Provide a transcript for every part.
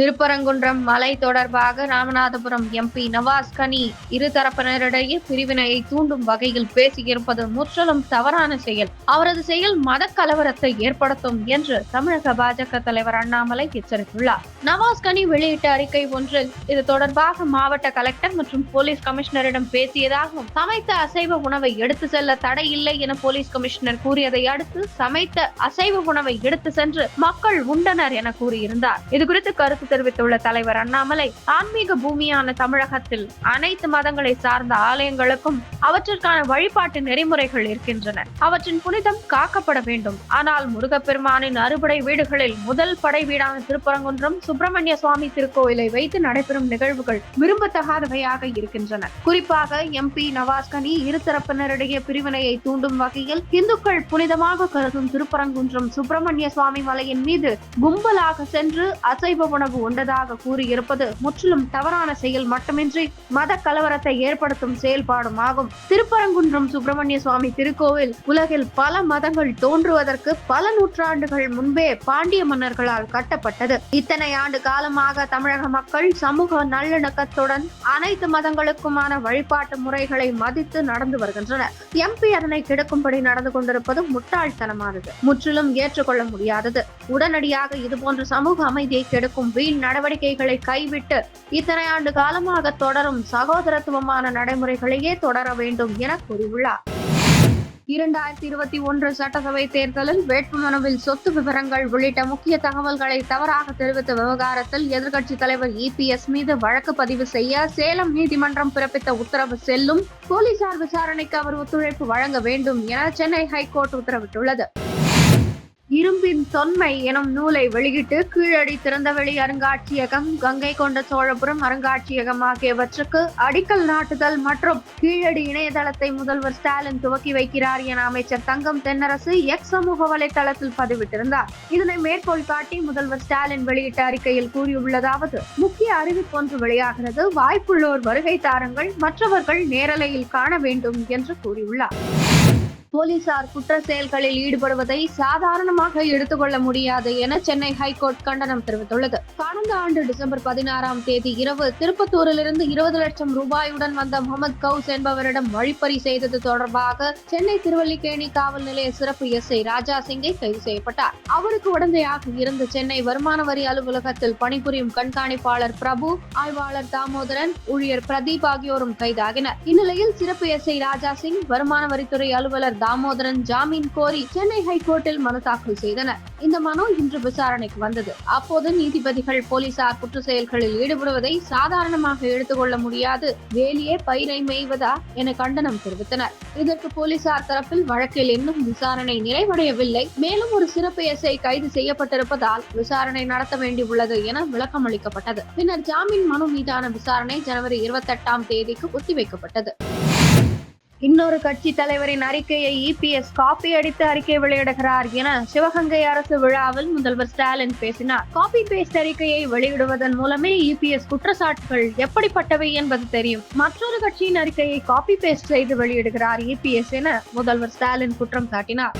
திருப்பரங்குன்றம் மலை தொடர்பாக ராமநாதபுரம் எம்பி நவாஸ் கனி இருதரப்பினரிடையே பிரிவினையை தூண்டும் வகையில் பேசியிருப்பது முற்றிலும் தவறான செயல். அவரது செயல் மத கலவரத்தை ஏற்படுத்தும் என்று தமிழக பாஜக தலைவர் அண்ணாமலை எச்சரித்துள்ளார். நவாஸ் கனி வெளியிட்ட அறிக்கை ஒன்றில் இது தொடர்பாக மாவட்ட கலெக்டர் மற்றும் போலீஸ் கமிஷனரிடம் பேசியதாகவும் சமைத்த அசைவ உணவை எடுத்து செல்ல தடை இல்லை என போலீஸ் கமிஷனர் கூறியதை அடுத்து சமைத்த அசைவ உணவை எடுத்து சென்று மக்கள் உண்டனர் என கூறியிருந்தார். இது குறித்து கருத்து தெரிவித்துள்ள தலைவர் அண்ணாமலை ஆன்மீக பூமியான தமிழகத்தில் அனைத்து மதங்களை சார்ந்த ஆலயங்களுக்கும் அவற்றிற்கான வழிபாட்டு நெறிமுறைகள் இருக்கின்றன. அவற்றின் புனிதம் காக்கப்பட வேண்டும். ஆனால் முருகப்பெருமானின் அறுபடை வீடுகளில் முதல் படை வீடான திருப்பரங்குன்றம் சுப்பிரமணிய சுவாமி திருக்கோயிலை வைத்து நடைபெறும் நிகழ்வுகள் விரும்பத்தகாதவையாக இருக்கின்றன. குறிப்பாக எம்பி நவாஸ்கனி இருதரப்பினரிடையே பிரிவினையை தூண்டும் வகையில் இந்துக்கள் புனிதமாக கருதும் திருப்பரங்குன்றம் சுப்பிரமணிய சுவாமி மலையின் மீது கும்பலாக சென்று அசைவ உணவு உண்டதாக கூறியிருப்பது முற்றிலும் தவறான செயல் மட்டுமின்றி மத கலவரத்தை ஏற்படுத்தும் செயல்பாடும் ஆகும். திருப்பரங்குன்றம் சுப்பிரமணிய சுவாமி திருக்கோவில் உலகில் பல மதங்கள் தோன்றுவதற்கு பல நூற்றாண்டுகள் முன்பே பாண்டிய மன்னர்களால் கட்டப்பட்டது. இத்தனை ஆண்டு காலமாக தமிழக மக்கள் சமூக நல்லிணக்கத்துடன் அனைத்து மதங்களுக்குமான வழிபாட்டு முறைகளை மதித்து நடந்து வருகின்றனர். எம்பி அதனை கெடுக்கும்படி நடந்து கொண்டிருப்பது முட்டாள்தனமானது. முற்றிலும் ஏற்றுக்கொள்ள முடியாதது. உடனடியாக இதுபோன்ற சமூக அமைதியை கெடுக்கும் வீண் நடவடிக்கைகளை கைவிட்டு இத்தனை ஆண்டு காலமாக தொடரும் சகோதரத்துவமான நடைமுறைகளையே தொடர வேண்டும் என கூறியுள்ளார். இரண்டாயிரத்தி இருபத்தி ஒன்று சட்டசபை தேர்தலில் வேட்புமனுவில் சொத்து விவரங்கள் உள்ளிட்ட முக்கிய தகவல்களை தவறாக தெரிவித்த விவகாரத்தில் எதிர்க்கட்சித் தலைவர் இபிஎஸ் மீது வழக்கு பதிவு செய்ய சேலம் நீதிமன்றம் பிறப்பித்த உத்தரவு செல்லும் போலீசார் விசாரணைக்கு அவர் ஒத்துழைப்பு வழங்க வேண்டும் என சென்னை ஹைகோர்ட் உத்தரவிட்டுள்ளது. இரும்பின் தொன்மை எனும் நூலை வெளியிட்டு கீழடி திறந்தவெளி அருங்காட்சியகம் கங்கை கொண்ட சோழபுரம் அருங்காட்சியகம் ஆகியவற்றுக்கு அடிக்கல் நாட்டுதல் மற்றும் கீழடி இணையதளத்தை முதல்வர் ஸ்டாலின் துவக்கி வைக்கிறார் என அமைச்சர் தங்கம் தென்னரசு எக்ஸ் சமூக வலைதளத்தில் பதிவிட்டிருந்தார். இதனை மேற்கோள் காட்டி முதல்வர் ஸ்டாலின் வெளியிட்ட அறிக்கையில் கூறியுள்ளதாவது முக்கிய அறிவிப்பு ஒன்று வெளியாகிறது. வாய்ப்புள்ளோர் வருகை தாருங்கள் மற்றவர்கள் நேரலையில் காண வேண்டும் என்று கூறியுள்ளார். போலீசார் குற்ற செயல்களில் ஈடுபடுவதை சாதாரணமாக எடுத்துக்கொள்ள முடியாது என சென்னை ஹைகோர்ட் கண்டனம் தெரிவித்துள்ளது. கடந்த ஆண்டு டிசம்பர் பதினாறாம் தேதி இரவு திருப்பத்தூரிலிருந்து இருபது லட்சம் ரூபாயுடன் வந்த முகமது கவுஸ் என்பவரிடம் வழிப்பறி செய்தது தொடர்பாக சென்னை திருவல்லிக்கேணி காவல் நிலைய சிறப்பு எஸ்ஐ ராஜா சிங்கை கைது செய்யப்பட்டார். அவருக்கு உடந்தையாக இருந்த சென்னை வருமான வரி அலுவலகத்தில் பணிபுரியும் கண்காணிப்பாளர் பிரபு ஆய்வாளர் தாமோதரன் ஊழியர் பிரதீப் ஆகியோரும் கைதாகினர். இந்நிலையில் சிறப்பு எஸ்ஐ ராஜா சிங் வருமான வரித்துறை அலுவலர் தாமோதரன் ஜாமீன் கோரி சென்னை ஹைகோர்ட்டில் மனு தாக்கல் செய்தனர். இந்த மனு இன்று விசாரணைக்கு வந்தது. அப்போது நீதிபதிகள் போலீசார் குற்ற செயல்களில் ஈடுபடுவதை சாதாரணமாக எடுத்துக்கொள்ள முடியாது. வேலியே பயிரை மேய்வதா என கண்டனம் தெரிவித்தனர். இதற்கு போலீசார் தரப்பில் வழக்கில் இன்னும் விசாரணை நிறைவடையவில்லை. மேலும் ஒரு சிறப்பு எஸ்ஐ கைது செய்யப்பட்டிருப்பதால் விசாரணை நடத்த வேண்டியுள்ளது என விளக்கம் அளிக்கப்பட்டது. பின்னர் ஜாமீன் மனு மீதான விசாரணை ஜனவரி இருபத்தி எட்டாம் தேதிக்கு ஒத்திவைக்கப்பட்டது. இன்னொரு கட்சி தலைவரின் அறிக்கையை இபிஎஸ் காப்பி அடித்து அறிக்கை வெளியிடுகிறார் என சிவகங்கை அரசு விழாவில் முதல்வர் ஸ்டாலின் பேசினார். காப்பி பேஸ்ட் அறிக்கையை வெளியிடுவதன் மூலமே இபிஎஸ் குற்றச்சாட்டுகள் எப்படிப்பட்டவை என்பது தெரியும். மற்றொரு கட்சியின் அறிக்கையை காப்பி பேஸ்ட் செய்து வெளியிடுகிறார் இபிஎஸ் என முதல்வர் ஸ்டாலின் குற்றம் சாட்டினார்.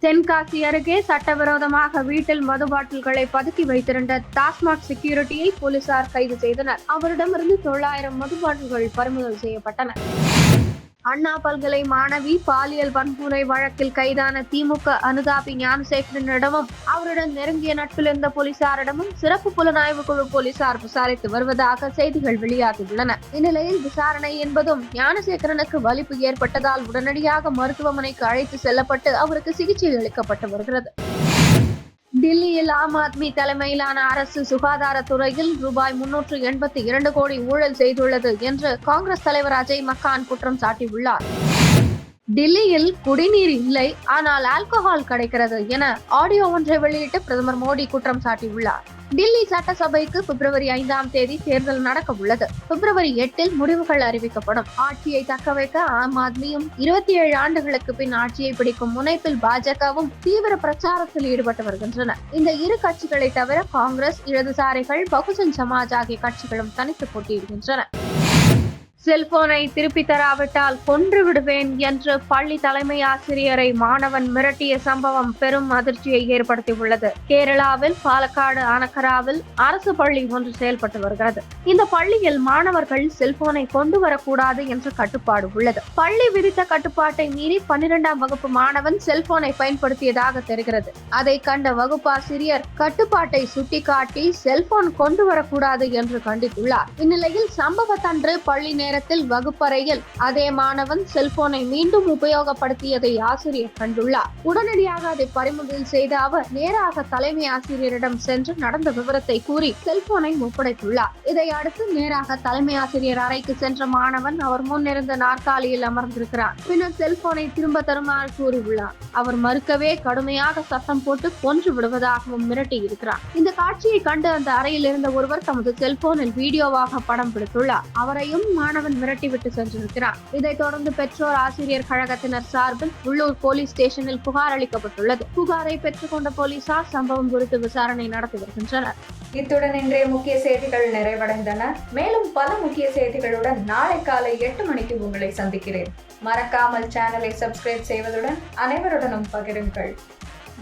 தென்காசி அருகே சட்டவிரோதமாக வீட்டில் மது பாட்டில்களை பதுக்கி வைத்திருந்த டாஸ்மாக் செக்யூரிட்டியை போலீசார் கைது செய்தனர். அவரிடமிருந்து தொள்ளாயிரம் மது பாட்டில்கள் பறிமுதல் செய்யப்பட்டன. அண்ணா பல்கலை மாணவி பாலியல் வன்முறை வழக்கில் கைதான திமுக அனுதாபி ஞானசேகரனிடமும் அவருடன் நெருங்கிய நட்பில் இருந்த போலீசாரிடமும் சிறப்பு புலனாய்வு குழு போலீசார் விசாரித்து வருவதாக செய்திகள் வெளியாகியுள்ளன. இந்நிலையில் விசாரணை என்பதும் ஞானசேகரனுக்கு வலிப்பு ஏற்பட்டதால் உடனடியாக மருத்துவமனைக்கு அழைத்து செல்லப்பட்டு அவருக்கு சிகிச்சை அளிக்கப்பட்டு வருகிறது. டில்லியில் ஆம் ஆத்மி தலைமையிலான அரசு சுகாதாரத்துறையில் ரூபாய் முன்னூற்று எண்பத்தி இரண்டு கோடி ஊழல் செய்துள்ளது என்று காங்கிரஸ் தலைவர் அஜய் மக்கான் குற்றம் சாட்டியுள்ளார். டில்லியில் குடிநீர் இல்லை ஆனால் ஆல்கஹால் கிடைக்கிறது என ஆடியோ ஒன்றை வெளியிட்டு பிரதமர் மோடி குற்றம் சாட்டியுள்ளார். டில்லி சட்டசபைக்கு பிப்ரவரி ஐந்தாம் தேதி தேர்தல் நடக்க உள்ளது. பிப்ரவரி எட்டில் முடிவுகள் அறிவிக்கப்படும். ஆட்சியை தக்க வைக்க ஆம் ஆத்மியும் இருபத்தி ஏழு ஆண்டுகளுக்கு பின் ஆட்சியை பிடிக்கும் முனைப்பில் பாஜகவும் தீவிர பிரச்சாரத்தில் ஈடுபட்டு வருகின்றன. இந்த இரு கட்சிகளை தவிர காங்கிரஸ் இடதுசாரிகள் பகுஜன் சமாஜ் ஆகிய கட்சிகளும் தனித்து போட்டியிடுகின்றன. செல்போனை திருப்பி தராவிட்டால் கொன்று விடுவேன் என்று பள்ளி தலைமை ஆசிரியரை மாணவன் மிரட்டிய சம்பவம் பெரும் அதிர்ச்சியை ஏற்படுத்தியுள்ளது. கேரளாவில் பாலக்காடு அனக்கராவில் அரசு பள்ளி ஒன்று செயல்பட்டு வருகிறது. இந்த பள்ளியில் மாணவர்கள் செல்போனை கொண்டு வரக்கூடாது என்ற கட்டுப்பாடு உள்ளது. பள்ளி விதித்த கட்டுப்பாட்டை மீறி பன்னிரெண்டாம் வகுப்பு மாணவன் செல்போனை பயன்படுத்தியதாக தெரிகிறது. அதை கண்ட வகுப்பாசிரியர் கட்டுப்பாட்டை சுட்டிக்காட்டி செல்போன் கொண்டு வரக்கூடாது என்று கண்டித்துள்ளார். இந்நிலையில் சம்பவத்தன்று பள்ளி நேரத்தில் வகுப்பறையில் அதே மாணவன் செல்போனை மீண்டும் உபயோகப்படுத்தியதை ஆசிரியர் கண்டுள்ளார். உடனடியாக அதை பறிமுதல் செய்த அவர் நேராக தலைமை ஆசிரியரிடம் சென்று நடந்த விவரத்தை கூறி செல்போனை ஒப்படைத்துள்ளார். இதை அடுத்து நேராக தலைமை ஆசிரியர் அறைக்கு சென்ற மாணவன் அவர் முன்னிருந்த நாற்காலியில் அமர்ந்திருக்கிறார். பின்னர் செல்போனை திரும்ப தருமாறு கூறியுள்ளார். அவர் மறுக்கவே கடுமையாக சத்தம் போட்டு கொன்று விடுவதாகவும் மிரட்டி இருக்கிறார். இந்த காட்சியை கண்டு அந்த அறையில் இருந்த ஒருவர் தமது செல்போனில் வீடியோவாக படம் பிடித்துள்ளார். அவரையும் மாணவன் மிரட்டிவிட்டு சென்றிருக்கிறார் இதைத் தொடர்ந்து பெற்றோர் ஆசிரியர் கழகத்தினர் சார்பில் உள்ளூர் போலீஸ் ஸ்டேஷனில் புகார் அளிக்கப்பட்டுள்ளது. புகாரை பெற்றுக்கொண்ட போலீசார் சம்பவம் குறித்து விசாரணை நடத்தி வருகின்றனர். இத்துடன் இன்றைய முக்கிய செய்திகள் நிறைவடைந்தன. மேலும் பல முக்கிய செய்திகளுடன் நாளை காலை எட்டு மணிக்கு உங்களை சந்திக்கிறேன். மறக்காமல் சேனலை சப்ஸ்கிரைப் செய்வதுடன் அனைவருடனும் பகிருங்கள்.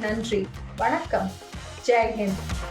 நன்றி. வணக்கம். ஜெய்ஹிந்த்